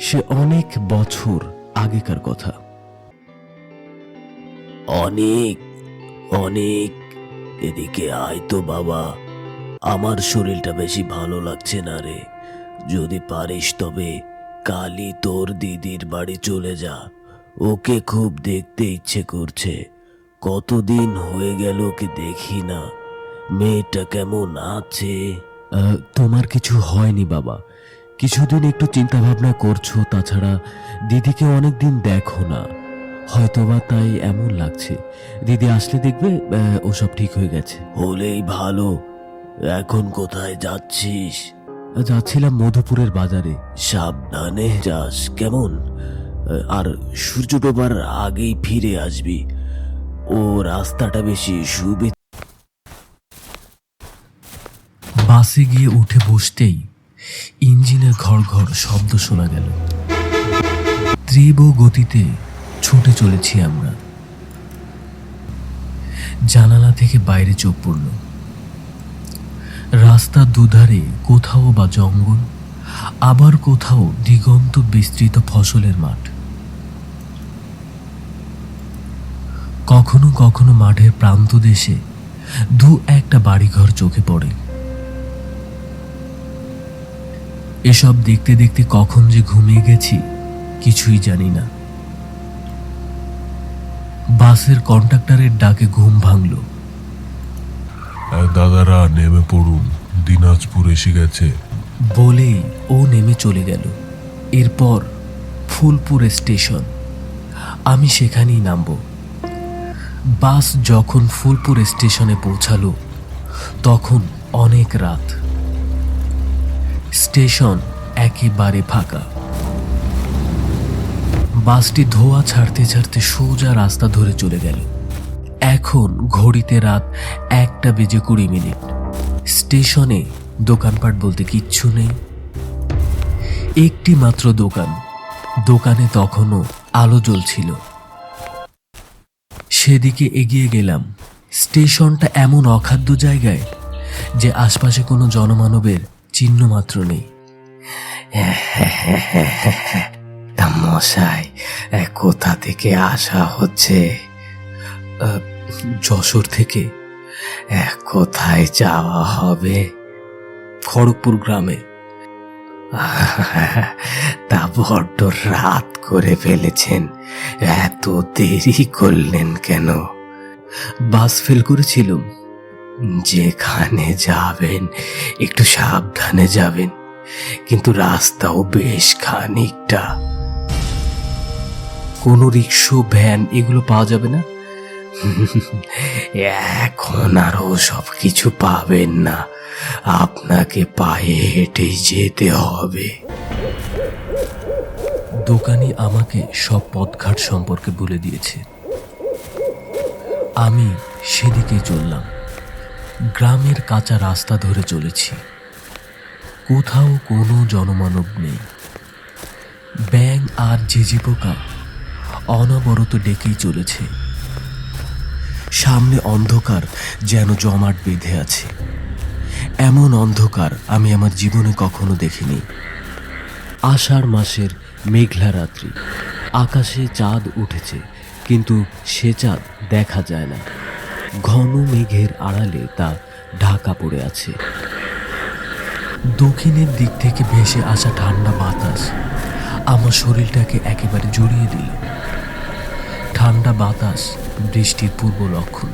সে অনেক বছর আগেকার কথা। অনেক অনেক এদিকে আয় তো বাবা। আমার শরীরটা বেশি ভালো লাগছে না রে। যদি পারিস তবে কালই তোর দিদির বাড়ি চলে যা। ওকে খুব দেখতে ইচ্ছে করছে। কতদিন হয়ে গেল ওকে দেখি না। মেয়েটা কেমন আছে? তোমার কিছু হয়নি বাবা। কিছুদিন একটু চিন্তা ভাবনা করছ তাছাড়া দিদিকে অনেকদিন দেখো না। হয়তোবা তাই এমন লাগছে। দিদি আসলে দেখবে ওসব ঠিক হয়ে গেছে। হলেই ভালো। এখন কোথায় যাচ্ছিস? যাচ্ছিলাম মধুপুরের বাজারে। সাবধানে যাস কেমন? আর সূর্য ডোবার আগেই ফিরে আসবি। ও রাস্তাটা বেশি সুবিধা বাসে গিয়ে উঠে বসতেই ইঞ্জিনের ঘর ঘর শব্দ শোনা গেল। তীব্র গতিতে ছুটে চলেছি আমরা। জানালা থেকে বাইরে চোখ পড়ল। রাস্তার দুধারে কোথাও বা জঙ্গল, আবার কোথাও দিগন্ত বিস্তৃত ফসলের মাঠ। কখনো কখনো মাঠের প্রান্ত দেশে দু একটা বাড়িঘর চোখে পড়ে। এসব দেখতে দেখতে কখন যে ঘুমিয়ে গেছি কিছুই জানি না। বাসের কন্ডাক্টরের ডাকে ঘুম ভাঙল। আর দাদারা নেমে পড়ুন দিনাজপুর এসে গেছে। বলেই ও নেমে চলে গেল। এরপর ফুলপুর স্টেশন। আমি সেখানেই নামব। বাস যখন ফুলপুর স্টেশনে পৌঁছালো তখন অনেক রাত। স্টেশন একেবারে ফাঁকা। বাসটি ধোয়া ছাড়তে ছাড়তে সোজা রাস্তা ধরে চলে গেল। এখন ঘড়িতে রাত একটা বেজে কুড়ি মিনিট। স্টেশনে দোকানপাট বলতে কিচ্ছু নেই। একটি মাত্র দোকান। দোকানে তখনও আলো জ্বলছিল। সেদিকে এগিয়ে গেলাম। স্টেশনটা এমন অখাদ্য জায়গায় যে আশপাশে কোনো জনমানবের চিহ্ন মাত্র নেই। তা মশাই কোথা থেকে আসা হচ্ছে? যশোর থেকে। কোথায় যাওয়া হবে? খড়গপুর গ্রামে। তা বড্ড রাত করে ফেলেছেন। এত দেরি করলেন কেন? বাস ফেল করেছিলাম। যেখানে যাবেন, একটু সাবধানে যাবেন। কিন্তু রাস্তাও বেশ খানিকটা। কোনো রিক্সো, ভ্যান এগুলো পাওয়া যাবে না? এখন আরও সব কিছু পাবেন না। আপনাকে পায়ে হেঁটেই যেতে হবে। দোকানি আমাকে সব পথঘাট সম্পর্কে বলে দিয়েছে। আমি সেদিকে চললাম। গ্রামের কাঁচা রাস্তা ধরে চলেছি। কোথাও কোনো জনমানব নেই। ব্যাং আর ঝিঝি পোকা অনবরত ডেকেই চলেছে। সামনে অন্ধকার যেন জমাট বেঁধে আছে। এমন অন্ধকার আমি আমার জীবনে কখনো দেখিনি। আষাঢ় মাসের মেঘলা রাত্রি। আকাশে চাঁদ উঠেছে, কিন্তু সে চাঁদ দেখা যায় না। ঘন মেঘের আড়ালে তা ঢাকা পড়ে আছে। দক্ষিণের দিক থেকে ভেসে আসা ঠান্ডা বাতাস আমার শরীরটাকে একেবারে জড়িয়ে দিল। ঠান্ডা বাতাস বৃষ্টির পূর্ব লক্ষণ।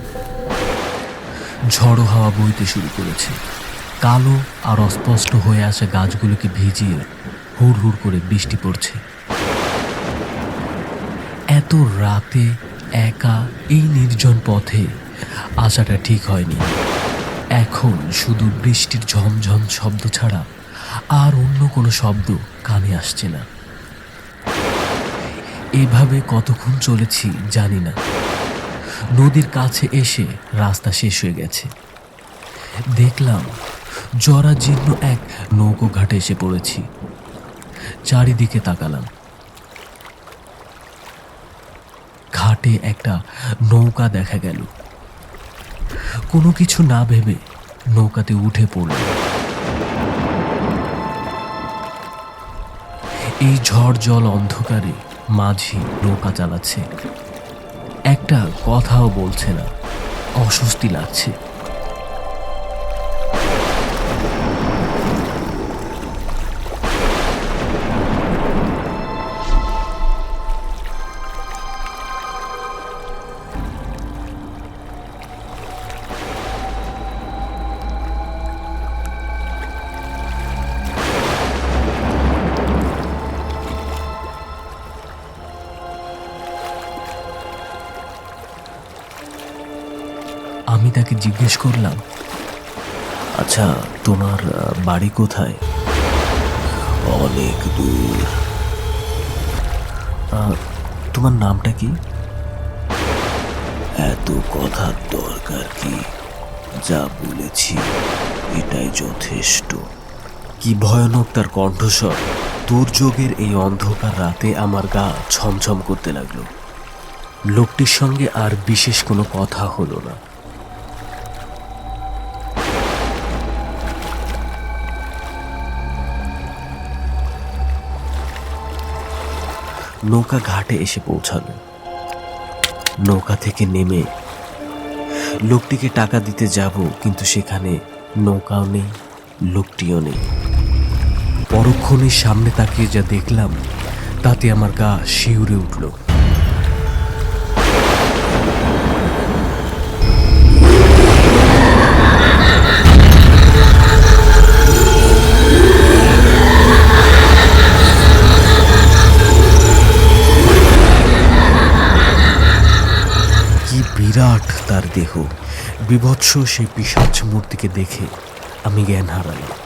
ঝড়ো হাওয়া বইতে শুরু করেছে। কালো আর অস্পষ্ট হয়ে আসা গাছগুলোকে ভিজিয়ে হুড় হুড় করে বৃষ্টি পড়ছে। এত রাতে একা এই নির্জন পথে আসাটা ঠিক হয়নি। এখন শুধু বৃষ্টির ঝমঝম শব্দ ছাড়া আর অন্য কোনো শব্দ কানে আসছে না। এভাবে কতক্ষণ চলেছি জানি না। নদীর কাছে এসে রাস্তা শেষ হয়ে গেছে। দেখলাম জরাজীর্ণ এক নৌকো ঘাটে এসে পড়েছি। চারিদিকে তাকালাম। ঘাটে একটা নৌকা দেখা গেল। কোনো কিছু না ভেবে নৌকাতে উঠে পড়ল। এই ঝড় জল অন্ধকারে মাঝি নৌকা চালাচ্ছে। একটা কথাও বলছে না, অস্বস্তি লাগছে। আমি তাকে জিজ্ঞেস করলাম আচ্ছা তোমার বাড়ি কোথায়? অনেক দূর। "আহ, তোমার নামটা কি? এত কথার দরকার কি? যা বলেছি এটাই যথেষ্ট। কি ভয়ানক তার কণ্ঠস্বর। দুর্যোগের এই অন্ধকার রাতে আমার গা ছমছম করতে লাগল। লোকটির সঙ্গে আর বিশেষ কোনো কথা হলো না। নৌকা ঘাটে এসে পৌঁছালো। নৌকা থেকে নেমে লোকটিকে টাকা দিতে যাব, কিন্তু সেখানে নৌকাও নেই, লোকটিও নেই। পরক্ষণের সামনে তাকিয়ে যা দেখলাম, তাতে আমার গা শিউরে উঠল। দেহ। বিভৎস সেই পিসাচ মূর্তিকে দেখে আমি জ্ঞান হারালাম।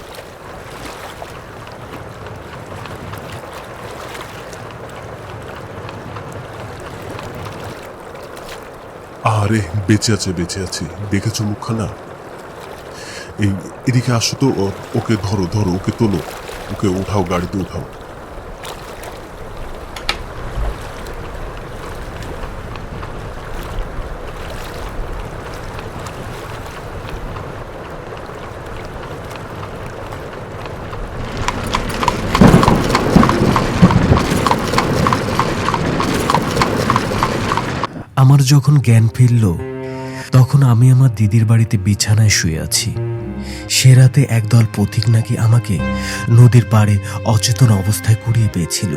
আরে, বেঁচে আছে বেঁচে আছে। দেখেছ মুখখানা? এই, এদিকে আসো তো ওকে ধরো ধরো, ওকে তোলো। ওকে উঠাও, গাড়িতে উঠাও। আমার যখন জ্ঞান ফিরল, তখন আমি আমার দিদির বাড়িতে বিছানায় শুয়ে আছি। সে রাতে একদল পথিক নাকি আমাকে নদীর পাড়ে অচেতন অবস্থায় কুড়িয়ে পেয়েছিল।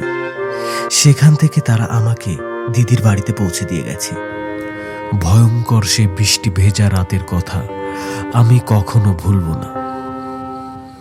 সেখান থেকে তারা আমাকে দিদির বাড়িতে পৌঁছে দিয়ে গেছে। ভয়ঙ্কর সে বৃষ্টি ভেজা রাতের কথা আমি কখনো ভুলব না।